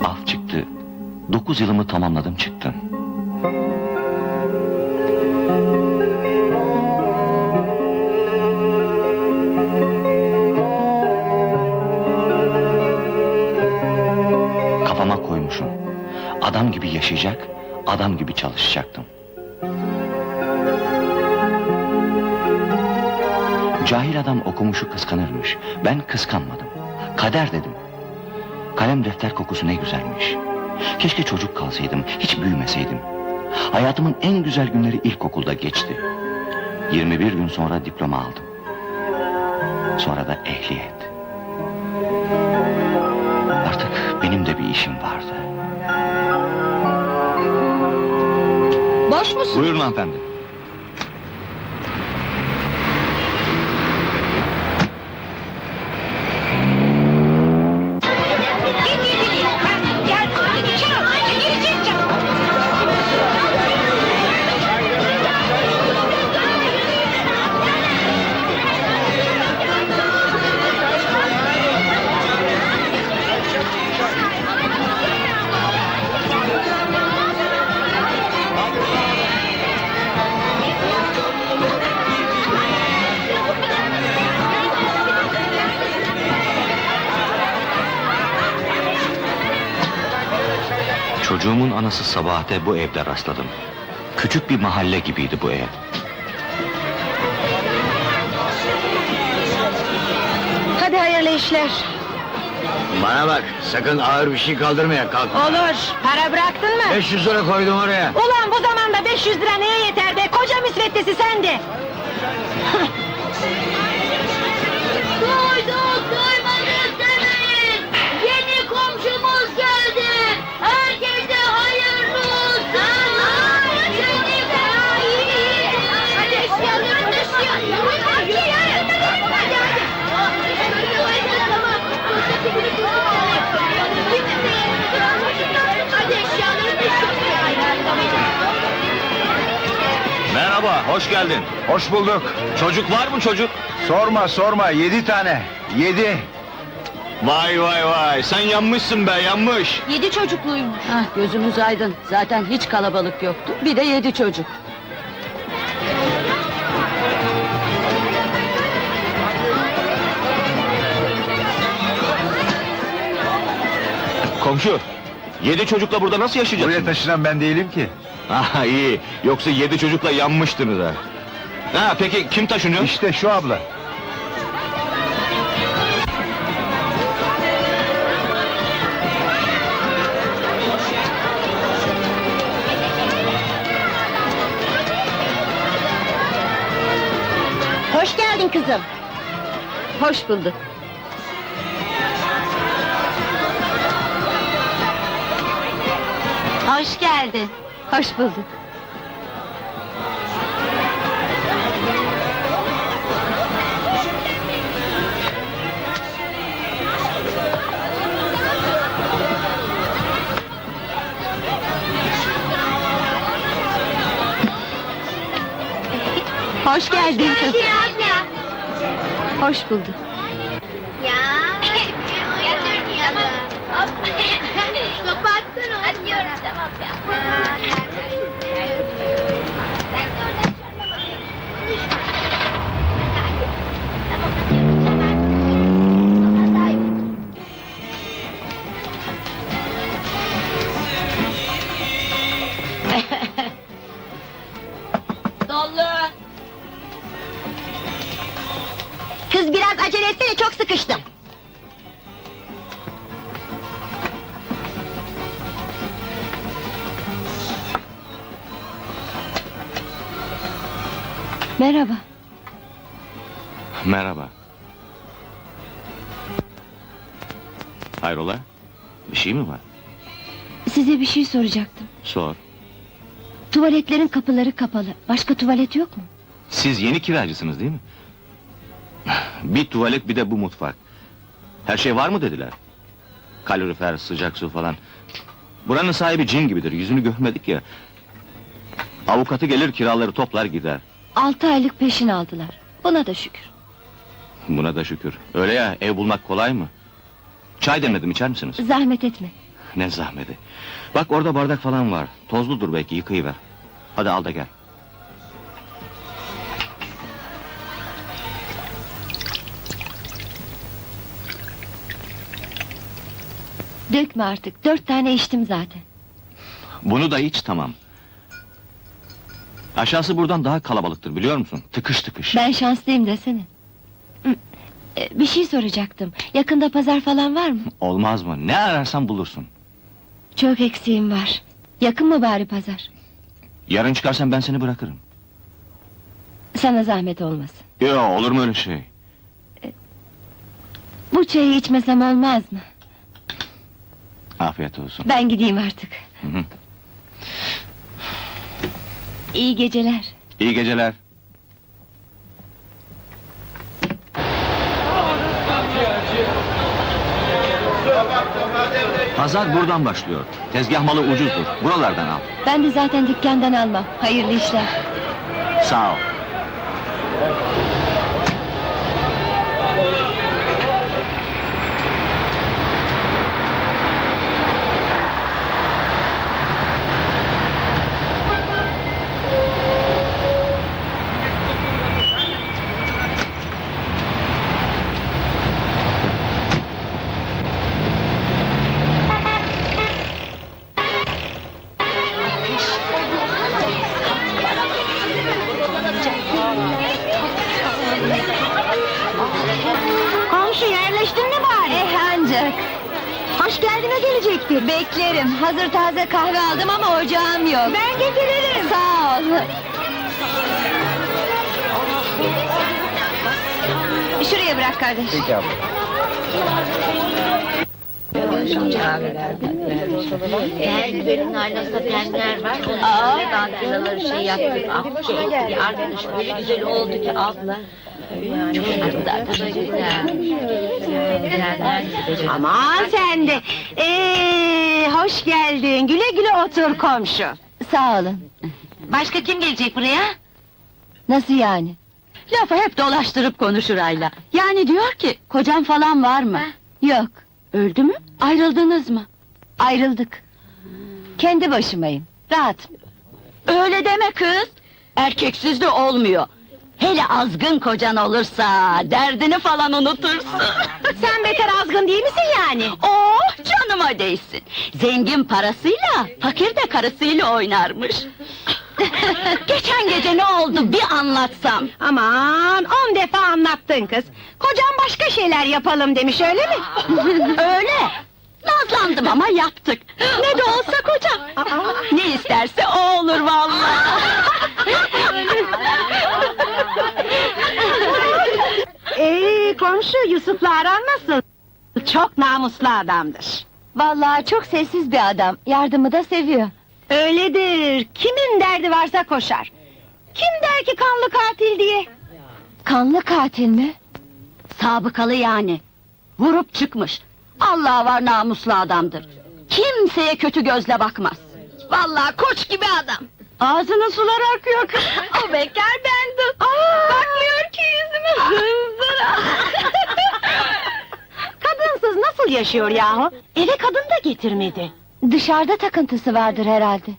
Af çıktı. Dokuz yılımı tamamladım çıktım. Kafama koymuşum. Adam gibi yaşayacak, adam gibi çalışacaktım. Cahil adam okumuşu kıskanırmış. Ben kıskanmadım. Kader dedim. Kalem defter kokusu ne güzelmiş. Keşke çocuk kalsaydım, hiç büyümeseydim. Hayatımın en güzel günleri ilkokulda geçti. 21 gün sonra diploma aldım. Sonra da ehliyet. Artık benim de bir işim vardı. Boş musun? Buyurun hanımefendi. Çocuğumun anası Sabahat'e bu evde rastladım. Küçük bir mahalle gibiydi bu ev. Hadi hayırlı işler. Bana bak, sakın ağır bir şey kaldırmaya kalkma. Olur. Para bıraktın mı? 500 lira koydum oraya. Ulan bu zamanda 500 lira neye yeter de koca müsveddesi sende. hoş geldin. Hoş bulduk. Çocuk var mı çocuk? Sorma sorma, yedi tane. Yedi. Vay vay vay, sen yanmışsın be, yanmış. Yedi çocukluymuş. Ah gözümüz aydın. Zaten hiç kalabalık yoktu. Bir de yedi çocuk. Komşu, yedi çocukla burada nasıl yaşayacaksın? Buraya taşınan ben değilim ki. Aha iyi, yoksa yedi çocukla yanmıştınız ha. Ha peki kim taşınıyor? İşte şu abla. Hoş geldin kızım. Hoş bulduk. Hoş geldin. Hoş bulduk. Hoş geldin kızım. Hoş bulduk. Ya. Yatır ya. Hop. Kapattın onu. Hadi diyorum tamam ya. Dolu. Kız biraz acele etsene çok sıkıştım. Merhaba. Merhaba. Hayrola? Bir şey mi var? Size bir şey soracaktım. Sor. Tuvaletlerin kapıları kapalı. Başka tuvalet yok mu? Siz yeni kiracısınız değil mi? Bir tuvalet bir de bu mutfak. Her şey var mı dediler? Kalorifer, sıcak su falan. Buranın sahibi cin gibidir, yüzünü görmedik ya. Avukatı gelir kiraları toplar gider. Altı aylık peşin aldılar. Buna da şükür. Buna da şükür. Öyle ya, ev bulmak kolay mı? Çay demledim, içer misiniz? Zahmet etme. Ne zahmeti. Bak orada bardak falan var. Tozludur belki yıkayıver. Hadi al da gel. Dökme artık. Dört tane içtim zaten. Bunu da iç tamam. Aşağısı buradan daha kalabalıktır biliyor musun? Tıkış tıkış. Ben şanslıyım desene. Hı, e, Bir şey soracaktım. Yakında pazar falan var mı? Olmaz mı? Ne ararsan bulursun. Çok eksiğim var. Yakın mı bari pazar? Yarın çıkarsan ben seni bırakırım. Sana zahmet olmasın. Yo olur mu öyle şey? Bu çayı içmesem olmaz mı? Afiyet olsun. Ben gideyim artık. İyi geceler. İyi geceler. Pazar buradan başlıyor. Tezgah malı ucuzdur. Buralardan al. Ben de zaten dükkandan almam. Hayırlı işler. Sağ ol. Hoş geldine gelecektir. Beklerim. Hazır taze kahve aldım ama ocağım yok. Ben getiririm. Sağ ol. Şuraya bırak kardeş. Her bölümün aynasında penler var. Onun üstüne dantellaları şey yaptık. Akçe ekti. Arkadaş öyle güzel oldu ki abla. Çok da güzel. Aman sen de. Ee, hoş geldin. Güle güle otur komşu. Sağ olun. Başka kim gelecek buraya? Nasıl yani? Lafı hep dolaştırıp konuşur Ayla. Yani diyor ki, kocan falan var mı? Yok. Öldü mü? Ayrıldınız mı? Ayrıldık. Kendi başımayım. Rahat. Öyle deme kız. Erkeksiz de olmuyor. Hele azgın kocan olursa derdini falan unutursun. Sen beter azgın değil misin yani? oh canıma değsin. Zengin parasıyla, fakir de karısıyla oynarmış. Geçen gece ne oldu bir anlatsam. Aman on defa anlattın kız. Kocam başka şeyler yapalım demiş öyle mi? Öyle. Nazlandım ama yaptık. Ne de olsa kocam. Ne isterse o olur vallahi. Komşu Yusuf'la aran nasıl? Çok namuslu adamdır. Vallahi çok sessiz bir adam. Yardımı da seviyor. Öyledir. Kimin derdi varsa koşar. Kim der ki kanlı katil diye? Kanlı katil mi? Sabıkalı yani. Vurup çıkmış. Allah var namuslu adamdır. Kimseye kötü gözle bakmaz. Vallahi koç gibi adam. Ağzının suları akıyor kız. o bekar bendim. Bakmıyor ki yüzüme hınzıra. Kadınsız nasıl yaşıyor yahu? Eve kadın da getirmedi. Dışarıda takıntısı vardır herhalde.